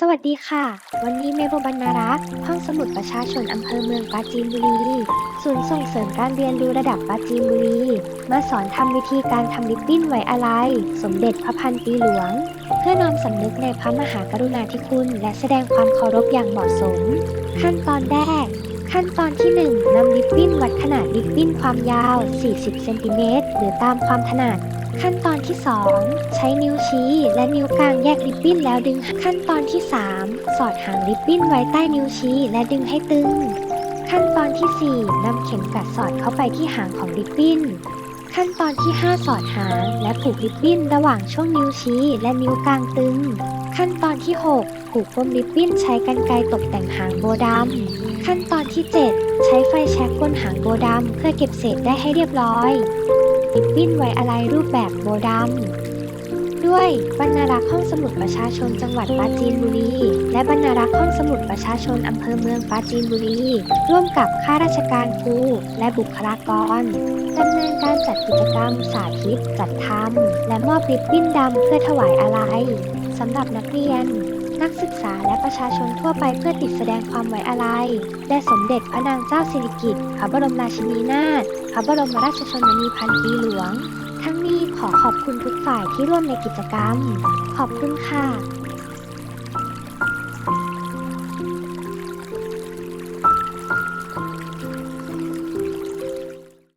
สวัสดีค่ะ วันนี้เมโบบรรณารักษ์ห้องสมุดประชาชนอำเภอเมืองปราจีนบุรี ศูนย์ส่งเสริมการเรียนรู้ระดับปราจีนบุรี มาสอนทำวิธีการทำริบบิ้นไว้อาลัยสมเด็จพระพันปีหลวง เพื่อน้อมสำนึกในพระมหากรุณาธิคุณ และแสดงความเคารพอย่างเหมาะสม ขั้นตอนแรก ขั้นตอนที่ 1นำริบบิ้นวัดขนาดริบบิ้นความยาว 40 เซนติเมตรหรือตามความถนัด ขั้นตอนที่ 2 ใช้นิ้วชี้และนิ้วกลางแยกริบบิ้นแล้วดึง ขั้นตอนที่ 3 สอดหางริบบิ้นไว้ใต้นิ้วชี้และดึงให้ตึง ขั้นตอนที่ 4นำเข็มกัดสอดเข้าไปที่หางของริบบิ้น ขั้นตอนที่ 5 สอดหางและผูกริบบิ้นระหว่างช่วงนิ้วชี้และนิ้วกลางตึง ขั้นตอนที่ 6 ผูกปมริบบิ้นใช้กรรไกรตกแต่งหางโบดำขั้นตอนที่ 7 ใช้ไฟแช็กก้นหางโบดำเพื่อเก็บเศษได้ให้เรียบร้อย ริบบิ้นไว้อะไรรูปแบบโบดำด้วยบรรณารักษ์ห้องสมุดประชาชนจังหวัดปราจีนบุรี และบรรณารักษ์ห้องสมุดประชาชนอำเภอเมืองปราจีนบุรี ร่วมกับข้าราชการครูและบุคลากรดำเนินการจัดกิจกรรมสาธิต จัดทำและมอบริบบิ้นดำเพื่อถวายอาลัยสำหรับนักเรียน นักศึกษาและประชาชนทั่วไปเพื่อติดแสดงความไว้อาลัยแด่สมเด็จพระนางเจ้าสิริกิติ์พระบรมราชินีนาถพระบรมราชชนนีพันปีหลวง ทั้งนี้ขอขอบคุณทุกฝ่ายที่ร่วมในกิจกรรม ขอบคุณค่ะ